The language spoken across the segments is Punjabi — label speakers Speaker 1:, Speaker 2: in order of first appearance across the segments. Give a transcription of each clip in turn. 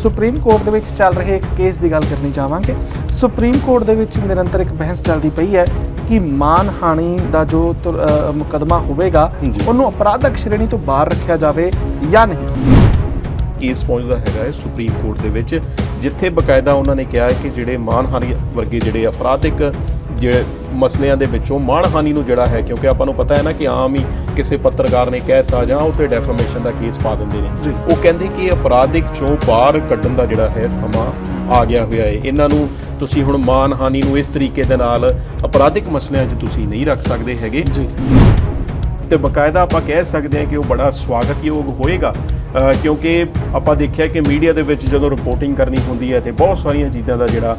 Speaker 1: ਸੁਪਰੀਮ ਕੋਰਟ ਦੇ ਵਿੱਚ ਚੱਲ ਰਹੇ ਇੱਕ ਕੇਸ ਦੀ ਗੱਲ ਕਰਨੀ ਚਾਹਾਂਗੇ ਸੁਪਰੀਮ ਕੋਰਟ ਦੇ ਵਿੱਚ ਨਿਰੰਤਰ ਇੱਕ ਬਹਿਸ ਚੱਲਦੀ ਪਈ ਹੈ ਕਿ ਮਾਨਹਾਨੀ ਦਾ ਜੋ ਮੁਕੱਦਮਾ ਹੋਵੇਗਾ। ਉਹਨੂੰ ਅਪਰਾਧਕ ਸ਼੍ਰੇਣੀ ਤੋਂ ਬਾਹਰ ਰੱਖਿਆ ਜਾਵੇ ਜਾਂ ਨਹੀਂ
Speaker 2: ਕੇਸ ਪਹੁੰਚਦਾ ਹੈਗਾ ਹੈ ਸੁਪਰੀਮ ਕੋਰਟ ਦੇ ਵਿੱਚ ਜਿੱਥੇ ਬਕਾਇਦਾ ਉਹਨਾਂ ਨੇ ਕਿਹਾ ਹੈ ਕਿ ਜਿਹੜੇ ਮਾਨਹਾਨੀ ਵਰਗੇ ਜਿਹੜੇ ਅਪਰਾਧਿਕ ਜਿਹੜੇ ਮਸਲਿਆਂ ਦੇ ਵਿੱਚੋਂ ਮਾਨਹਾਨੀ ਨੂੰ ਜਿਹੜਾ ਹੈ ਕਿਉਂਕਿ ਆਪਾਂ ਨੂੰ ਪਤਾ ਹੈ ਨਾ ਕਿ ਆਮ ਹੀ ਕਿਸੇ ਪੱਤਰਕਾਰ ਨੇ ਕਹਿਤਾ ਜਾਂ ਉਹ ਤੇ ਡੈਫਰਮੇਸ਼ਨ ਦਾ ਕੇਸ ਪਾ ਦਿੰਦੇ। ਨੇ। ਉਹ ਕਹਿੰਦੇ ਕਿ ਅਪਰਾਧਿਕ ਚੋਂ ਬਾਹਰ ਕੱਢਣ ਦਾ ਜਿਹੜਾ ਹੈ ਸਮਾਂ ਆ ਗਿਆ ਹੋਇਆ ਹੈ। ਇਹਨਾਂ ਨੂੰ ਤੁਸੀਂ ਹੁਣ ਮਾਨਹਾਨੀ ਨੂੰ ਇਸ ਤਰੀਕੇ ਦੇ ਨਾਲ ਅਪਰਾਧਿਕ ਮਸਲਿਆਂ 'ਚ ਤੁਸੀਂ ਨਹੀਂ ਰੱਖ ਸਕਦੇ ਹੈਗੇ।
Speaker 1: ਜੀ।
Speaker 2: ਤੇ ਬਕਾਇਦਾ ਆਪਾਂ ਕਹਿ ਸਕਦੇ ਹਾਂ ਕਿ ਉਹ ਬੜਾ ਸਵਾਗਤਯੋਗ ਹੋਏਗਾ ਕਿਉਂਕਿ ਆਪਾਂ ਦੇਖਿਆ ਕਿ ਮੀਡੀਆ ਦੇ ਵਿੱਚ ਜਦੋਂ ਰਿਪੋਰਟਿੰਗ ਕਰਨੀ ਹੁੰਦੀ ਹੈ ਤੇ ਬਹੁਤ ਸਾਰੀਆਂ ਚੀਜ਼ਾਂ ਦਾ ਜਿਹੜਾ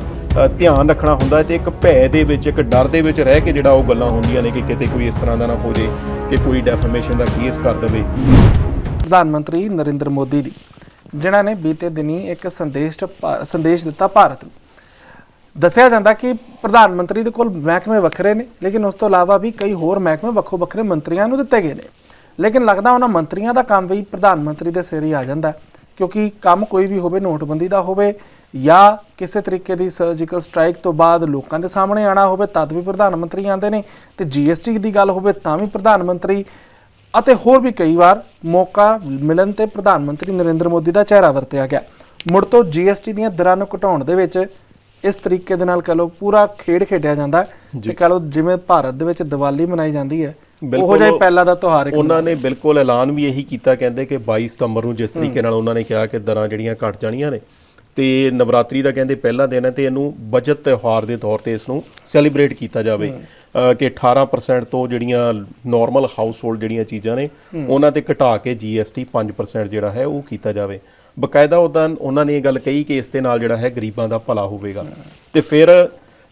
Speaker 2: ਧਿਆਨ ਰੱਖਣਾ ਹੁੰਦਾ ਹੈ ਤੇ ਇੱਕ ਭੈ ਦੇ ਵਿੱਚ, ਇੱਕ ਡਰ ਦੇ ਵਿੱਚ ਰਹਿ ਕੇ ਜਿਹੜਾ ਉਹ ਗੱਲਾਂ ਹੁੰਦੀਆਂ ਨੇ ਕਿ ਕਿਤੇ ਕੋਈ ਇਸ ਤਰ੍ਹਾਂ ਦਾ ਨਾ ਹੋ ਜੇ ਕਿ ਕੋਈ ਡੈਫਾਮੇਸ਼ਨ ਦਾ ਕੇਸ ਕਰ ਦੇਵੇ।
Speaker 1: ਪ੍ਰਧਾਨ ਮੰਤਰੀ ਨਰਿੰਦਰ ਮੋਦੀ ਦੀ, ਜਿਨ੍ਹਾਂ ਨੇ ਬੀਤੇ ਦਿਨੀ ਇੱਕ ਸੰਦੇਸ਼ ਭਾ- ਸੰਦੇਸ਼ ਦਿੱਤਾ ਭਾਰਤ ਨੂੰ। ਦੱਸਿਆ ਜਾਂਦਾ ਕਿ ਪ੍ਰਧਾਨ ਮੰਤਰੀ ਦੇ ਕੋਲ ਮਹਿਕਮੇ ਵੱਖਰੇ ਨੇ, ਲੇਕਿਨ ਉਸ ਤੋਂ ਇਲਾਵਾ ਵੀ ਕਈ ਹੋਰ ਮਹਿਕਮੇ ਵੱਖੋ ਵੱਖਰੇ ਮੰਤਰੀਆਂ ਨੂੰ ਦਿੱਤੇ ਗਏ ਨੇ। ਲੇਕਿਨ ਲੱਗਦਾ ਉਹਨਾਂ ਮੰਤਰੀਆਂ ਦਾ ਕੰਮ ਵੀ ਪ੍ਰਧਾਨ ਮੰਤਰੀ ਦੇ ਸਿਰ ਹੀ ਆ ਜਾਂਦਾ ਕਿਉਂਕਿ ਕੰਮ ਕੋਈ ਵੀ ਹੋਵੇ ਨੋਟਬੰਦੀ ਦਾ ਹੋਵੇ ਜਾਂ ਕਿਸੇ ਤਰੀਕੇ ਦੀ ਸਰਜੀਕਲ ਸਟ੍ਰਾਈਕ ਤੋਂ ਬਾਅਦ ਲੋਕਾਂ ਦੇ ਸਾਹਮਣੇ ਆਣਾ ਹੋਵੇ ਤਦ ਵੀ ਪ੍ਰਧਾਨ ਮੰਤਰੀ ਆਉਂਦੇ ਨੇ ਤੇ ਜੀਐਸਟੀ ਦੀ ਗੱਲ ਹੋਵੇ ਤਾਂ ਵੀ ਪ੍ਰਧਾਨ ਮੰਤਰੀ ਅਤੇ ਹੋਰ ਵੀ ਕਈ ਵਾਰ ਮੌਕਾ ਮਿਲਣ ਤੇ ਪ੍ਰਧਾਨ ਮੰਤਰੀ ਨਰਿੰਦਰ ਮੋਦੀ ਦਾ ਚਿਹਰਾ ਵਰਤਿਆ ਗਿਆ। ਮੁੜ ਤੋਂ ਜੀਐਸਟੀ ਦੀਆਂ ਦਰਾਂ ਨੂੰ ਘਟਾਉਣ ਦੇ ਵਿੱਚ ਇਸ ਤਰੀਕੇ ਦੇ ਨਾਲ ਕਹ ਲਓ ਪੂਰਾ ਖੇਡ ਖੇਡਿਆ ਜਾਂਦਾ। ਤੇ ਕਹ ਲਓ ਜਿਵੇਂ ਭਾਰਤ ਦੇ ਵਿੱਚ ਦੀਵਾਲੀ ਮਨਾਈ ਜਾਂਦੀ ਹੈ ਉਹੋ ਜਿਹਾ ਪਹਿਲਾ ਦਾ ਤਿਉਹਾਰ ਇੱਕ
Speaker 2: ਉਹਨਾਂ ਨੇ ਬਿਲਕੁਲ ਐਲਾਨ ਵੀ ਇਹੀ ਕੀਤਾ ਕਹਿੰਦੇ ਕਿ 22 ਸਤੰਬਰ ਨੂੰ ਜਿਸ ਤਰੀਕੇ ਨਾਲ ਉਹਨਾਂ ਨੇ ਕਿਹਾ ਕਿ ਦਰਾਂ ਜਿਹੜੀਆਂ ਘਟ ਜਾਣੀਆਂ ਨੇ ਤੇ ਨਵਰਾਤਰੀ ਦਾ ਕਹਿੰਦੇ ਪਹਿਲਾ ਦਿਨ ਹੈ ਤੇ ਇਹਨੂੰ ਬਜਟ ਤਿਉਹਾਰ ਦੇ ਤੌਰ ਤੇ ਇਸ ਨੂੰ ਸੈਲੀਬ੍ਰੇਟ ਕੀਤਾ ਜਾਵੇ। ਕਿ 18% ਤੋਂ ਜਿਹੜੀਆਂ ਨਾਰਮਲ ਹਾਊਸ ਹੋਲਡ ਜਿਹੜੀਆਂ ਚੀਜ਼ਾਂ ਨੇ ਉਹਨਾਂ ਤੇ ਘਟਾ ਕੇ GST 5% ਜਿਹੜਾ ਹੈ ਉਹ ਕੀਤਾ ਜਾਵੇ। ਬਕਾਇਦਾ ਉਹਦਾ ਉਹਨਾਂ ਨੇ ਇਹ ਗੱਲ ਕਹੀ ਕਿ ਇਸ ਦੇ ਨਾਲ ਜਿਹੜਾ ਹੈ ਗਰੀਬਾਂ ਦਾ ਭਲਾ ਹੋਵੇਗਾ। ਤੇ ਫਿਰ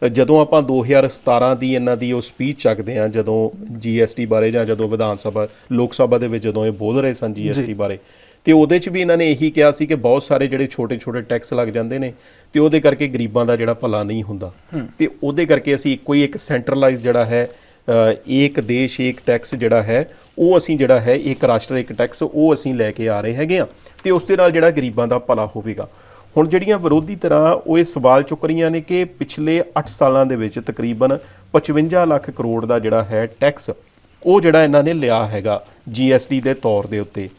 Speaker 2: ਜਦੋਂ ਆਪਾਂ 2017 ਦੀ ਇਹਨਾਂ ਦੀ ਉਹ ਸਪੀਚ ਚੱਕਦੇ ਆ ਜਦੋਂ GST ਬਾਰੇ ਜਾਂ ਜਦੋਂ ਵਿਧਾਨ ਸਭਾ ਲੋਕ ਸਭਾ ਦੇ ਵਿੱਚ ਜਦੋਂ ਇਹ ਬੋਲ ਰਹੇ ਸਨ GST ਬਾਰੇ ਤੇ ਉਹਦੇ 'ਚ ਵੀ ਇਹਨਾਂ ਨੇ ਇਹੀ ਕਿਹਾ ਸੀ ਕਿ ਬਹੁਤ ਸਾਰੇ ਜਿਹੜੇ ਛੋਟੇ-ਛੋਟੇ ਟੈਕਸ ਲੱਗ ਜਾਂਦੇ ਨੇ ਤੇ ਉਹਦੇ ਕਰਕੇ ਗਰੀਬਾਂ ਦਾ ਜਿਹੜਾ ਭਲਾ ਨਹੀਂ ਹੁੰਦਾ। ਤੇ ਉਹਦੇ ਕਰਕੇ ਅਸੀਂ ਇੱਕੋ ਹੀ ਇੱਕ ਸੈਂਟਰਲਾਈਜ਼ ਜਿਹੜਾ ਹੈ ਏਕ ਦੇਸ਼ ਏਕ ਟੈਕਸ ਜਿਹੜਾ ਹੈ ਉਹ ਅਸੀਂ ਜਿਹੜਾ ਹੈ ਇੱਕ ਰਾਸ਼ਟਰ ਇੱਕ ਟੈਕਸ ਉਹ ਅਸੀਂ ਲੈ ਕੇ ਆ ਰਹੇ ਹੈਗੇ ਆ ਤੇ ਉਸ ਦੇ ਨਾਲ ਜਿਹੜਾ ਗਰੀਬਾਂ ਦਾ ਭਲਾ ਹੋਵੇਗਾ। ਹੁਣ ਜਿਹੜੀਆਂ ਵਿਰੋਧੀ ਤਰ੍ਹਾਂ ਉਹ ਇਹ ਸਵਾਲ ਚੁੱਕ ਰਹੀਆਂ ਨੇ ਕਿ ਪਿਛਲੇ 8 ਸਾਲਾਂ ਦੇ ਵਿੱਚ ਤਕਰੀਬਨ 55 ਲੱਖ ਕਰੋੜ ਦਾ ਜਿਹੜਾ ਹੈ ਟੈਕਸ, ਉਹ ਜਿਹੜਾ ਇਹਨਾਂ ਨੇ ਲਿਆ ਹੈਗਾ GST ਦੇ ਤੌਰ ਦੇ ਉੱਤੇ।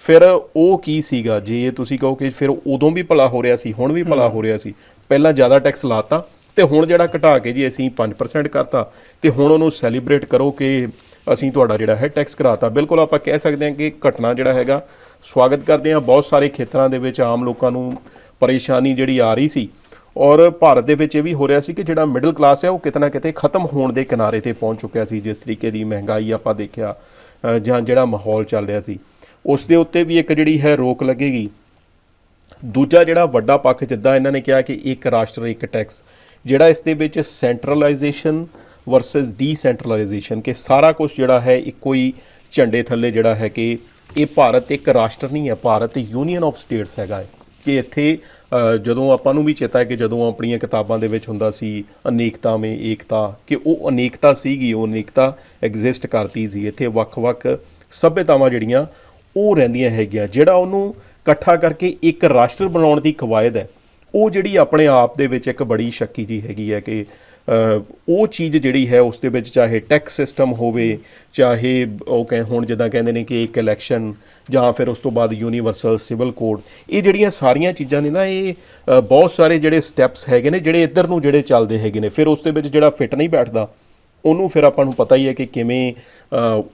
Speaker 2: ਫਿਰ ਉਹ ਕੀ ਸੀਗਾ? ਜੇ ਤੁਸੀਂ ਕਹੋ ਕਿ ਫਿਰ ਉਦੋਂ ਵੀ ਭਲਾ ਹੋ ਰਿਹਾ ਸੀ, ਹੁਣ ਵੀ ਭਲਾ ਹੋ ਰਿਹਾ ਸੀ। ਪਹਿਲਾਂ ਜ਼ਿਆਦਾ ਟੈਕਸ ਲਾਤਾ ਤੇ ਹੁਣ ਜਿਹੜਾ ਘਟਾ ਕੇ ਜੀ ਅਸੀਂ 5% ਕਰਤਾ ਤੇ ਹੁਣ ਉਹਨੂੰ ਸੈਲੀਬ੍ਰੇਟ ਕਰੋ ਕਿ ਅਸੀਂ ਤੁਹਾਡਾ ਜਿਹੜਾ ਹੈ ਟੈਕਸ ਕਰਾਤਾ। ਬਿਲਕੁਲ ਆਪਾਂ ਕਹਿ ਸਕਦੇ ਹਾਂ ਕਿ ਘਟਨਾ ਜਿਹੜਾ ਹੈਗਾ, ਸਵਾਗਤ ਕਰਦੇ ਹਾਂ। ਬਹੁਤ ਸਾਰੇ ਖੇਤਰਾਂ ਦੇ ਵਿੱਚ ਆਮ ਲੋਕਾਂ ਨੂੰ ਪਰੇਸ਼ਾਨੀ ਜਿਹੜੀ ਆ ਰਹੀ ਸੀ। ਔਰ ਭਾਰਤ ਦੇ ਵਿੱਚ ਇਹ ਵੀ ਹੋ ਰਿਹਾ ਸੀ ਕਿ ਜਿਹੜਾ ਮਿਡਲ ਕਲਾਸ ਹੈ, ਉਹ ਕਿਤੇ ਨਾ ਕਿਤੇ ਖਤਮ ਹੋਣ ਦੇ ਕਿਨਾਰੇ ਤੇ ਪਹੁੰਚ ਚੁੱਕਿਆ ਸੀ। ਜਿਸ ਤਰੀਕੇ ਦੀ ਮਹਿੰਗਾਈ ਆਪਾਂ ਦੇਖਿਆ ਜਾਂ ਜਿਹੜਾ ਮਾਹੌਲ ਚੱਲ ਰਿਹਾ ਸੀ। ਉਸ ਦੇ ਉੱਤੇ ਵੀ ਇੱਕ ਜਿਹੜੀ ਹੈ ਰੋਕ ਲੱਗੇਗੀ। ਦੂਜਾ ਜਿਹੜਾ ਵੱਡਾ ਪੱਖ ਜਿੱਦਾਂ ਇਹਨਾਂ ਨੇ ਕਿਹਾ ਕਿ ਇੱਕ ਰਾਸ਼ਟਰ, ਇੱਕ ਟੈਕਸ ਜਿਹੜਾ ਇਸ ਦੇ ਵਿੱਚ ਸੈਂਟਰਲਾਈਜੇਸ਼ਨ ਵਰਸਸ ਡੀਸੈਂਟਰਲਾਈਜੇਸ਼ਨ ਕਿ ਸਾਰਾ ਕੁਝ ਜਿਹੜਾ ਹੈ ਇੱਕੋ ਹੀ ਝੰਡੇ ਥੱਲੇ ਜਿਹੜਾ ਹੈ ਕਿ ਇਹ ਭਾਰਤ ਇੱਕ ਰਾਸ਼ਟਰ ਨਹੀਂ ਹੈ, ਭਾਰਤ ਯੂਨੀਅਨ ਆਫ ਸਟੇਟਸ ਹੈਗਾ ਹੈ। ਕਿ ਇੱਥੇ ਜਦੋਂ ਆਪਾਂ ਨੂੰ ਵੀ ਚੇਤਾ ਹੈ ਕਿ ਜਦੋਂ ਆਪਣੀਆਂ ਕਿਤਾਬਾਂ ਦੇ ਵਿੱਚ ਹੁੰਦਾ ਸੀ, ਅਨੇਕਤਾ ਮੇ ਏਕਤਾ, ਕਿ ਉਹ ਅਨੇਕਤਾ ਸੀਗੀ, ਉਹ ਅਨੇਕਤਾ ਐਗਜ਼ਿਸਟ ਕਰਦੀ ਸੀ। ਇੱਥੇ ਵੱਖ-ਵੱਖ ਸਭਿਅਤਾਵਾਂ ਜਿਹੜੀਆਂ, ਉਹ ਰਹਿੰਦੀਆਂ ਹੈਗੀਆਂ, ਜਿਹੜਾ ਉਹਨੂੰ ਇਕੱਠਾ ਕਰਕੇ ਇੱਕ ਰਾਸ਼ਟਰ ਬਣਾਉਣ ਦੀ ਕਵਾਇਦ ਹੈ। ਉਹ ਜਿਹੜੀ ਆਪਣੇ ਆਪ ਦੇ ਵਿੱਚ ਇੱਕ ਬੜੀ ਸ਼ੱਕੀ ਜੀ ਹੈਗੀ ਹੈ ਕਿ ਉਹ ਚੀਜ਼ ਜਿਹੜੀ ਹੈ ਉਸ ਦੇ ਵਿੱਚ ਚਾਹੇ ਟੈਕਸ ਸਿਸਟਮ ਹੋਵੇ, ਚਾਹੇ ਉਹ ਕਹੇ ਹੁਣ ਜਿੱਦਾਂ ਕਹਿੰਦੇ ਨੇ ਕਿ ਇੱਕ ਇਲੈਕਸ਼ਨ ਜਾਂ ਫਿਰ ਉਸ ਤੋਂ ਬਾਅਦ ਯੂਨੀਵਰਸਲ ਸਿਵਲ ਕੋਡ ਇਹ ਜਿਹੜੀਆਂ ਸਾਰੀਆਂ ਚੀਜ਼ਾਂ ਨੇ ਨਾ, ਇਹ ਬਹੁਤ ਸਾਰੇ ਜਿਹੜੇ ਸਟੈਪਸ ਹੈਗੇ ਨੇ, ਜਿਹੜੇ ਇੱਧਰ ਨੂੰ ਜਿਹੜੇ ਚੱਲਦੇ ਹੈਗੇ ਨੇ। ਫਿਰ ਉਸ ਦੇ ਵਿੱਚ ਜਿਹੜਾ ਫਿੱਟ ਨਹੀਂ ਬੈਠਦਾ, ਉਹਨੂੰ ਫਿਰ ਆਪਾਂ ਨੂੰ ਪਤਾ ਹੀ ਹੈ ਕਿ ਕਿਵੇਂ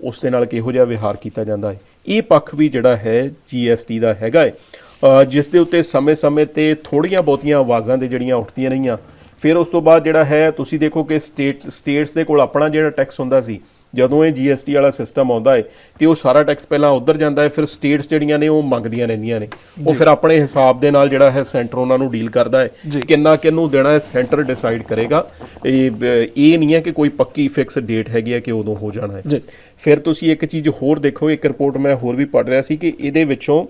Speaker 2: ਉਸ ਦੇ ਨਾਲ ਕਿਹੋ ਜਿਹਾ ਵਿਹਾਰ ਕੀਤਾ ਜਾਂਦਾ ਹੈ। ਇਹ ਪੱਖ ਵੀ ਜਿਹੜਾ ਹੈ GST ਦਾ ਹੈਗਾ ਹੈ। ਜਿਸ ਦੇ ਉੱਤੇ ਸਮੇਂ-ਸਮੇਂ ਤੇ ਥੋੜੀਆਂ ਬਹੁਤੀਆਂ ਆਵਾਜ਼ਾਂ ਦੇ ਜਿਹੜੀਆਂ ਉੱਠਦੀਆਂ ਰਹੀਆਂ ਫਿਰ ਉਸ ਤੋਂ ਬਾਅਦ ਜਿਹੜਾ ਹੈ ਤੁਸੀਂ ਦੇਖੋ ਕਿ ਸਟੇਟ ਸਟੇਟਸ ਦੇ ਕੋਲ ਆਪਣਾ ਜਿਹੜਾ ਟੈਕਸ ਹੁੰਦਾ ਸੀ ਜਦੋਂ ਇਹ GST ਵਾਲਾ ਸਿਸਟਮ ਆਉਂਦਾ ਹੈ ਤੇ ਉਹ ਸਾਰਾ ਟੈਕਸ ਪਹਿਲਾਂ ਉਧਰ ਜਾਂਦਾ ਹੈ ਫਿਰ ਸਟੇਟਸ ਜਿਹੜੀਆਂ ਨੇ ਉਹ ਮੰਗਦੀਆਂ ਰਹਿੰਦੀਆਂ ਨੇ। ਉਹ ਫਿਰ ਆਪਣੇ ਹਿਸਾਬ ਦੇ ਨਾਲ ਜਿਹੜਾ ਹੈ ਸੈਂਟਰ ਉਹਨਾਂ ਨੂੰ ਡੀਲ ਕਰਦਾ ਹੈ। ਕਿੰਨਾ ਕਿੰਨੂੰ ਦੇਣਾ ਹੈ ਸੈਂਟਰ ਡਿਸਾਈਡ ਕਰੇਗਾ। ਇਹ ਇਹ ਨਹੀਂ ਹੈ ਕਿ ਕੋਈ ਪੱਕੀ ਫਿਕਸ ਡੇਟ ਹੈਗੀ ਹੈ ਕਿ ਉਦੋਂ ਹੋ ਜਾਣਾ ਹੈ। ਫਿਰ ਤੁਸੀਂ ਇੱਕ ਚੀਜ਼ ਹੋਰ ਦੇਖੋ ਇੱਕ ਰਿਪੋਰਟ ਮੈਂ ਹੋਰ ਵੀ ਪੜ੍ਹ ਰਿਹਾ ਸੀ ਕਿ ਇਹਦੇ ਵਿੱਚੋਂ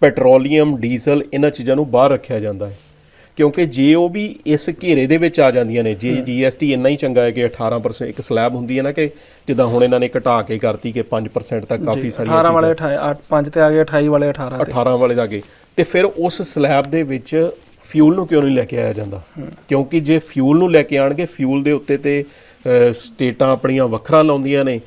Speaker 2: ਪੈਟਰੋਲੀਅਮ ਡੀਜ਼ਲ ਇਹਨਾਂ ਚੀਜ਼ਾਂ ਨੂੰ ਬਾਹਰ ਰੱਖਿਆ ਜਾਂਦਾ ਹੈ। ਕਿਉਂਕਿ ਜੇ ਉਹ ਵੀ ਇਸ ਘੇਰੇ ਦੇ ਵਿੱਚ ਆ ਜਾਂਦੀਆਂ ਨੇ ਜੇ GST ਇੰਨਾ ਹੀ ਚੰਗਾ ਹੈ ਕਿ 18% ਇੱਕ ਸਲੈਬ ਹੁੰਦੀ ਹੈ ਨਾ ਕਿ ਜਿੱਦਾਂ ਹੁਣ ਇਹਨਾਂ ਨੇ ਘਟਾ ਕੇ ਕਰਤੀ ਕਿ 5% ਤੱਕ ਕਾਫੀ ਸਾਰੀਆਂ
Speaker 1: 18 ਵਾਲੇ 28 5 ਤੇ ਆ ਗਏ 28 ਵਾਲੇ 18 ਤੇ।
Speaker 2: 18 ਵਾਲੇ ਜਾ ਕੇ ਤੇ ਫਿਰ ਉਸ ਸਲੈਬ ਦੇ ਵਿੱਚ ਫਿਊਲ ਨੂੰ ਕਿਉਂ ਨਹੀਂ ਲੈ ਕੇ ਆਇਆ ਜਾਂਦਾ? ਕਿਉਂਕਿ ਜੇ ਫਿਊਲ ਨੂੰ ਲੈ ਕੇ ਆਣਗੇ ਫਿਊਲ ਦੇ ਉੱਤੇ ਤੇ ਸਟੇਟਾਂ ਆਪਣੀਆਂ ਵੱਖਰਾ ਲਾਉਂਦੀਆਂ ਨੇ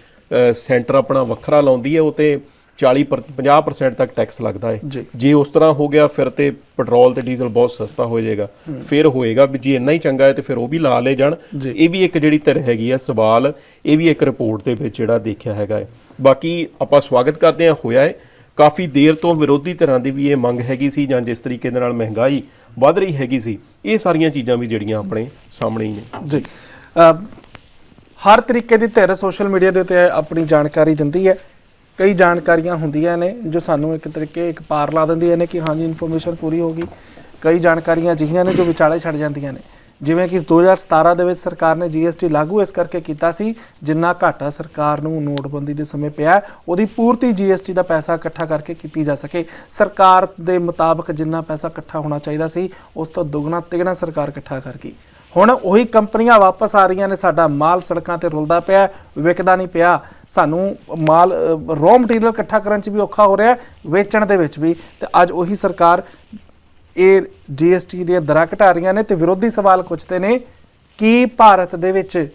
Speaker 2: ਸੈਂਟਰ ਆਪਣਾ ਵੱਖਰਾ ਲਾਉਂਦੀ ਹੈ ਉਹ ਤੇ 40 ਪਰ- 50% ਤੱਕ ਟੈਕਸ ਲੱਗਦਾ ਹੈ
Speaker 1: ਜੀ।
Speaker 2: ਉਸ ਤਰ੍ਹਾਂ ਹੋ ਗਿਆ ਫਿਰ ਤੇ ਪੈਟਰੋਲ ਤੇ ਡੀਜ਼ਲ ਬਹੁਤ ਸਸਤਾ ਹੋ ਜਾਏਗਾ। ਫਿਰ ਹੋਏਗਾ ਵੀ ਜੇ ਇੰਨਾ ਹੀ ਚੰਗਾ ਹੈ ਤੇ ਫਿਰ ਉਹ ਵੀ ਲਾ ਲੈ ਜਾਣ। ਇਹ ਵੀ ਇੱਕ ਜਿਹੜੀ ਧਿਰ ਹੈਗੀ ਆ ਸਵਾਲ ਇਹ ਵੀ ਇੱਕ ਰਿਪੋਰਟ ਦੇ ਵਿੱਚ ਜਿਹੜਾ ਦੇਖਿਆ ਹੈਗਾ ਹੈ ਬਾਕੀ ਆਪਾਂ ਸਵਾਗਤ ਕਰਦੇ ਹਾਂ ਹੋਇਆ ਹੈ ਕਾਫੀ ਦੇਰ ਤੋਂ ਵਿਰੋਧੀ ਧਿਰਾਂ ਦੀ ਵੀ ਇਹ ਮੰਗ ਹੈਗੀ ਸੀ ਜਾਂ ਜਿਸ ਤਰੀਕੇ ਦੇ ਨਾਲ ਮਹਿੰਗਾਈ ਵੱਧ ਰਹੀ ਹੈਗੀ ਸੀ ਇਹ ਸਾਰੀਆਂ ਚੀਜ਼ਾਂ ਵੀ ਜਿਹੜੀਆਂ ਆਪਣੇ ਸਾਹਮਣੇ ਹੀ ਨੇ।
Speaker 1: ਜੀ। ਹਰ ਤਰੀਕੇ ਦੀ ਧਿਰ ਸੋਸ਼ਲ ਮੀਡੀਆ ਦੇ ਉੱਤੇ ਆਪਣੀ ਜਾਣਕਾਰੀ ਦਿੰਦੀ ਹੈ। ਕਈ ਜਾਣਕਾਰੀਆਂ ਹੁੰਦੀਆਂ ਨੇ ਜੋ ਸਾਨੂੰ ਇੱਕ ਤਰੀਕੇ ਇੱਕ ਪਾਰ ਲਾ ਦਿੰਦੀਆਂ ਨੇ ਕਿ ਹਾਂਜੀ ਇਨਫੋਰਮੇਸ਼ਨ ਪੂਰੀ ਹੋ ਗਈ। ਕਈ ਜਾਣਕਾਰੀਆਂ ਅਜਿਹੀਆਂ ਨੇ ਜੋ ਵਿਚਾਲੇ ਛੱਡ ਜਾਂਦੀਆਂ ਨੇ। ਜਿਵੇਂ ਕਿ 2017 ਦੇ ਵਿੱਚ ਸਰਕਾਰ ਨੇ GST ਲਾਗੂ ਇਸ ਕਰਕੇ ਕੀਤਾ ਸੀ, ਜਿੰਨਾ ਘਾਟਾ ਸਰਕਾਰ ਨੂੰ ਨੋਟਬੰਦੀ ਦੇ ਸਮੇਂ ਪਿਆ, ਉਹਦੀ ਪੂਰਤੀ GST ਦਾ ਪੈਸਾ ਇਕੱਠਾ ਕਰਕੇ ਕੀਤੀ ਜਾ ਸਕੇ। ਸਰਕਾਰ ਦੇ ਮੁਤਾਬਕ ਜਿੰਨਾ ਪੈਸਾ ਇਕੱਠਾ ਹੋਣਾ ਚਾਹੀਦਾ ਸੀ, ਉਸ ਤੋਂ ਦੁੱਗਣਾ ਤਿਗਣਾ ਸਰਕਾਰ ਇਕੱਠਾ ਕਰ ਗਈ। ਹੁਣ ਉਹੀ ਕੰਪਨੀਆਂ ਵਾਪਸ ਆ ਰਹੀਆਂ ਨੇ ਸਾਡਾ ਮਾਲ ਸੜਕਾਂ ਤੇ ਰੁਲਦਾ ਪਿਆ ਵਿਕਦਾ ਨਹੀਂ ਪਿਆ। ਸਾਨੂੰ ਮਾਲ ਰॉ ਮਟੀਰੀਅਲ ਇਕੱਠਾ ਕਰਨ 'ਚ ਵੀ ਔਖਾ ਹੋ ਰਿਹਾ ਵੇਚਣ ਦੇ ਵਿੱਚ ਵੀ। ਤੇ ਅੱਜ ਉਹੀ ਸਰਕਾਰ ਇਹ GST ਦੀਆਂ ਦਰਾਂ ਘਟਾ ਰਹੀਆਂ ਨੇ ਤੇ ਵਿਰੋਧੀ ਸਵਾਲ ਪੁੱਛਦੇ ਨੇ ਕਿ ਭਾਰਤ ਦੇ ਵਿੱਚ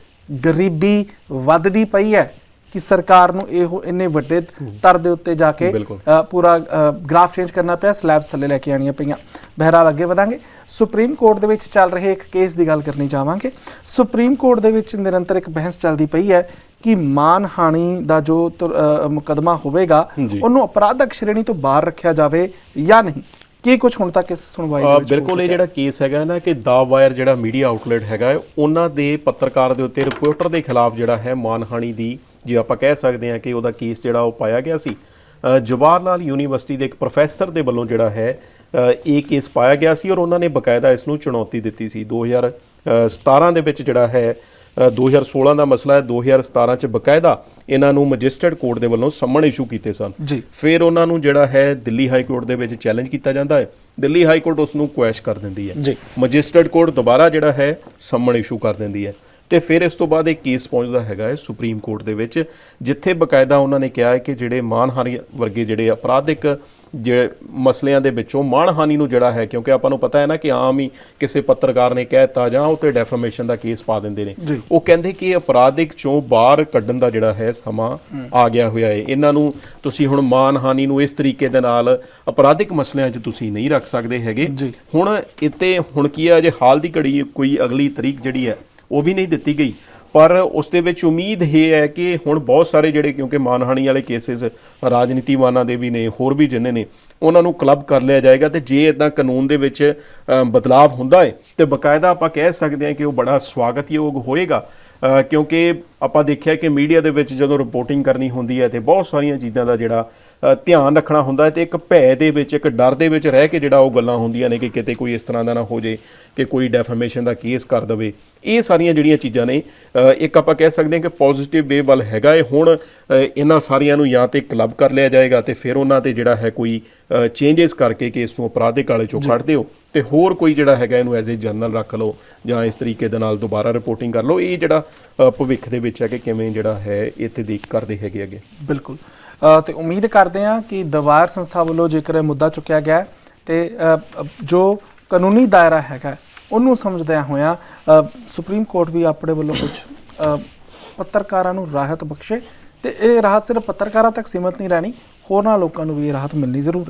Speaker 1: ਗਰੀਬੀ ਵੱਧਦੀ ਪਈ ਹੈ? ਕਿ ਸਰਕਾਰ ਨੂੰ ਇਹੋ ਇੰਨੇ ਵੱਡੇ ਤਰ ਦੇ ਉੱਤੇ ਜਾ ਕੇ ਪੂਰਾ ਗ੍ਰਾਫ ਚੇਂਜ ਕਰਨਾ ਪਿਆ ਸਲੈਬਸ ਥੱਲੇ ਲੈ ਕੇ ਆਣੀਆਂ ਪਈਆਂ। ਬਹਿਰਾਲ ਅੱਗੇ ਵਧਾਂਗੇ ਸੁਪਰੀਮ ਕੋਰਟ ਦੇ ਵਿੱਚ ਚੱਲ ਰਹੇ ਇੱਕ ਕੇਸ ਦੀ ਗੱਲ ਕਰਨੀ ਚਾਹਾਂਗੇ ਸੁਪਰੀਮ ਕੋਰਟ ਦੇ ਵਿੱਚ ਨਿਰੰਤਰ ਇੱਕ ਬਹਿਸ ਚੱਲਦੀ ਪਈ ਹੈ ਕਿ ਮਾਨਹਾਨੀ ਦਾ ਜੋ ਮੁਕੱਦਮਾ ਹੋਵੇਗਾ। ਉਹਨੂੰ ਅਪਰਾਧਕ ਸ਼੍ਰੇਣੀ ਤੋਂ ਬਾਹਰ ਰੱਖਿਆ ਜਾਵੇ ਜਾਂ ਨਹੀਂ ਕੀ ਕੁਝ ਹੁਣ ਤੱਕ ਇਸ ਸੁਣਵਾਈ ਦੇ ਵਿੱਚ
Speaker 2: ਬਿਲਕੁਲ ਇਹ? ਜਿਹੜਾ ਕੇਸ ਹੈਗਾ ਨਾ ਕਿ ਦਾ ਵਾਇਰ ਜਿਹੜਾ ਮੀਡੀਆ ਆਊਟਲੈਟ ਹੈਗਾ ਉਹਨਾਂ ਦੇ ਪੱਤਰਕਾਰ ਦੇ ਉੱਤੇ ਰਿਪੋਰਟਰ ਦੇ ਖਿਲਾਫ ਜਿਹੜਾ ਹੈ ਮਾਨਹਾਨੀ ਦੀ ਜੇ ਆਪਾਂ ਕਹਿ ਸਕਦੇ ਹਾਂ ਕਿ ਉਹਦਾ ਕੇਸ ਜਿਹੜਾ ਉਹ ਪਾਇਆ ਗਿਆ ਸੀ ਜਵਾਹਰ ਲਾਲ ਯੂਨੀਵਰਸਿਟੀ ਦੇ ਇੱਕ ਪ੍ਰੋਫੈਸਰ ਦੇ ਵੱਲੋਂ ਜਿਹੜਾ ਹੈ ਇਹ ਕੇਸ ਪਾਇਆ ਗਿਆ ਸੀ ਔਰ ਉਹਨਾਂ ਨੇ ਬਕਾਇਦਾ ਇਸ ਨੂੰ ਚੁਣੌਤੀ ਦਿੱਤੀ ਸੀ। 2017 ਦੇ ਵਿੱਚ ਜਿਹੜਾ ਹੈ ਅ, 2016 ਦਾ ਮਸਲਾ ਹੈ। 2017 ਚ ਬਕਾਇਦਾ ਇਹਨਾਂ ਨੂੰ ਮੈਜਿਸਟਰੇਟ ਕੋਰਟ ਦੇ ਵੱਲੋਂ ਸੰਮਣ ਇਸ਼ੂ ਕੀਤੇ ਸਨ।
Speaker 1: ਜੀ।
Speaker 2: ਫਿਰ ਉਹਨਾਂ ਨੂੰ ਜਿਹੜਾ ਹੈ ਦਿੱਲੀ ਹਾਈ ਕੋਰਟ ਦੇ ਵਿੱਚ ਚੈਲੰਜ ਕੀਤਾ ਜਾਂਦਾ ਹੈ। ਦਿੱਲੀ ਹਾਈ ਕੋਰਟ ਉਸ ਨੂੰ ਕੁਐਸ਼ ਕਰ ਦਿੰਦੀ ਹੈ।
Speaker 1: ਜੀ।
Speaker 2: ਮੈਜਿਸਟਰੇਟ ਕੋਰਟ ਦੁਬਾਰਾ ਜਿਹੜਾ ਹੈ ਸੰਮਣ ਇਸ਼ੂ ਕਰ ਦਿੰਦੀ ਹੈ। ਤੇ ਫਿਰ ਇਸ ਤੋਂ ਬਾਅਦ ਇਹ ਕੇਸ ਪਹੁੰਚਦਾ ਹੈਗਾ ਹੈ ਸੁਪਰੀਮ ਕੋਰਟ ਦੇ ਵਿੱਚ ਜਿੱਥੇ ਬਕਾਇਦਾ ਉਹਨਾਂ ਨੇ ਕਿਹਾ ਹੈ ਕਿ ਜਿਹੜੇ ਮਾਨਹਾਨੀ ਵਰਗੇ ਜਿਹੜੇ ਅਪਰਾਧਿਕ ਜਿਹੜੇ ਮਸਲਿਆਂ ਦੇ ਵਿੱਚੋਂ ਮਾਨਹਾਨੀ ਨੂੰ ਜਿਹੜਾ ਹੈ ਕਿਉਂਕਿ ਆਪਾਂ ਨੂੰ ਪਤਾ ਹੈ ਨਾ ਕਿ ਆਮ ਹੀ ਕਿਸੇ ਪੱਤਰਕਾਰ ਨੇ ਕਹਿਤਾ ਜਾਂ ਉਹ ਤੇ ਡੈਫਰਮੇਸ਼ਨ ਦਾ ਕੇਸ ਪਾ ਦਿੰਦੇ ਨੇ।
Speaker 1: ਜੀ।
Speaker 2: ਉਹ ਕਹਿੰਦੇ ਕਿ ਅਪਰਾਧਿਕ ਚੋਂ ਬਾਹਰ ਕੱਢਣ ਦਾ ਜਿਹੜਾ ਹੈ ਸਮਾਂ ਆ ਗਿਆ ਹੋਇਆ ਹੈ। ਇਹਨਾਂ ਨੂੰ ਤੁਸੀਂ ਹੁਣ ਮਾਨਹਾਨੀ ਨੂੰ ਇਸ ਤਰੀਕੇ ਦੇ ਨਾਲ ਅਪਰਾਧਿਕ ਮਸਲਿਆਂ 'ਚ ਤੁਸੀਂ ਨਹੀਂ ਰੱਖ ਸਕਦੇ ਹੈਗੇ।
Speaker 1: ਜੀ।
Speaker 2: ਹੁਣ ਇੱਥੇ ਹੁਣ ਕੀ ਹੈ ਜੇ ਹਾਲ ਦੀ ਘੜੀ ਕੋਈ ਅਗਲੀ ਤਰੀਕ ਜਿਹੜੀ ਹੈ ਉਹ ਵੀ ਨਹੀਂ ਦਿੱਤੀ ਗਈ। ਪਰ ਉਸ ਦੇ ਵਿੱਚ ਉਮੀਦ ਇਹ ਹੈ ਕਿ ਹੁਣ ਬਹੁਤ ਸਾਰੇ ਜਿਹੜੇ ਕਿਉਂਕਿ ਮਾਨਹਾਨੀ ਵਾਲੇ ਕੇਸਿਸ ਰਾਜਨੀਤੀਵਾਨਾਂ ਦੇ ਵੀ ਨੇ, ਹੋਰ ਵੀ ਜਿੰਨੇ ਨੇ ਉਹਨਾਂ ਨੂੰ ਕਲੱਬ ਕਰ ਲਿਆ ਜਾਏਗਾ ਤੇ ਜੇ ਇਦਾਂ ਕਾਨੂੰਨ ਦੇ ਵਿੱਚ ਅ, ਬਦਲਾਅ ਹੁੰਦਾ ਹੈ ਤੇ ਬਕਾਇਦਾ ਆਪਾਂ ਕਹਿ ਸਕਦੇ ਹਾਂ ਕਿ ਉਹ ਬੜਾ ਸਵਾਗਤਯੋਗ ਹੋਏਗਾ। ਕਿਉਂਕਿ ਆਪਾਂ ਦੇਖਿਆ ਕਿ ਮੀਡੀਆ ਦੇ ਵਿੱਚ ਜਦੋਂ ਰਿਪੋਰਟਿੰਗ ਕਰਨੀ ਹੁੰਦੀ ਹੈ ਤੇ ਬਹੁਤ ਸਾਰੀਆਂ ਚੀਜ਼ਾਂ ਦਾ ਜਿਹੜਾ ਧਿਆਨ ਰੱਖਣਾ ਹੁੰਦਾ ਹੈ ਤੇ ਇੱਕ ਭੈ ਦੇ ਵਿੱਚ ਇੱਕ ਡਰ ਦੇ ਵਿੱਚ ਰਹਿ ਕੇ ਜਿਹੜਾ ਉਹ ਗੱਲਾਂ ਹੁੰਦੀਆਂ ਨੇ ਕਿ ਕਿਤੇ ਕੋਈ ਇਸ ਤਰ੍ਹਾਂ ਦਾ ਨਾ ਹੋ ਜੇ ਕਿ ਕੋਈ ਡੈਫਾਮੇਸ਼ਨ ਦਾ ਕੇਸ ਕਰ ਦਵੇ। ਇਹ ਸਾਰੀਆਂ ਜਿਹੜੀਆਂ ਚੀਜ਼ਾਂ ਨੇ ਇੱਕ ਆਪਾਂ ਕਹਿ ਸਕਦੇ ਹਾਂ ਕਿ ਪੋਜ਼ਿਟਿਵ ਵੇ ਵੱਲ ਹੈਗਾ ਹੈ ਹੁਣ ਇਹਨਾਂ ਸਾਰੀਆਂ ਨੂੰ ਜਾਂ ਤੇ ਕਲੱਬ ਕਰ ਲਿਆ ਜਾਏਗਾ ਤੇ ਫਿਰ ਉਹਨਾਂ ਤੇ ਜਿਹੜਾ ਹੈ ਕੋਈ ਚੇਂਜਸ ਕਰਕੇ ਕਿ ਇਸ ਨੂੰ ਅਪਰਾਧਿਕ ਵਾਲੇ ਚੋਂ ਕੱਢ ਦਿਓ ਤੇ ਹੋਰ ਕੋਈ ਜਿਹੜਾ ਹੈਗਾ ਇਹਨੂੰ ਐਜ਼ ਅ ਜਰਨਲ ਰੱਖ ਲਓ ਜਾਂ ਇਸ ਤਰੀਕੇ ਦੇ ਨਾਲ ਦੁਬਾਰਾ ਰਿਪੋਰਟਿੰਗ ਕਰ ਲਓ। ਇਹ ਜਿਹੜਾ ਭਵਿੱਖ ਦੇ ਵਿੱਚ ਹੈ ਕਿ ਕਿਵੇਂ ਜਿਹੜਾ ਹੈ ਇੱਥੇ ਦੇਖ ਕਰਦੇ ਹੈਗੇ ਅੱਗੇ।
Speaker 1: ਬਿਲਕੁਲ। ਅ, ਤੇ ਉਮੀਦ ਕਰਦੇ ਹਾਂ ਕਿ ਦਵਾਰ ਸੰਸਥਾ ਵੱਲੋਂ ਜੇਕਰ ਇਹ ਮੁੱਦਾ ਚੁੱਕਿਆ ਗਿਆ ਹੈ ਤੇ ਜੋ ਕਾਨੂੰਨੀ ਦਾਇਰਾ ਹੈਗਾ ਉਹਨੂੰ ਸਮਝਦਿਆਂ ਹੋਇਆਂ ਸੁਪਰੀਮ ਕੋਰਟ ਵੀ ਆਪਣੇ ਵੱਲੋਂ ਕੁਝ ਪੱਤਰਕਾਰਾਂ ਨੂੰ ਰਾਹਤ ਬਖਸ਼ੇ ਤੇ ਇਹ ਰਾਹਤ ਸਿਰਫ ਪੱਤਰਕਾਰਾਂ ਤੱਕ ਸੀਮਤ ਨਹੀਂ ਰਹਿਣੀ ਹੋਰਨਾਂ ਲੋਕਾਂ ਨੂੰ ਵੀ ਇਹ ਰਾਹਤ ਮਿਲਣੀ ਜ਼ਰੂਰ ਹੈ।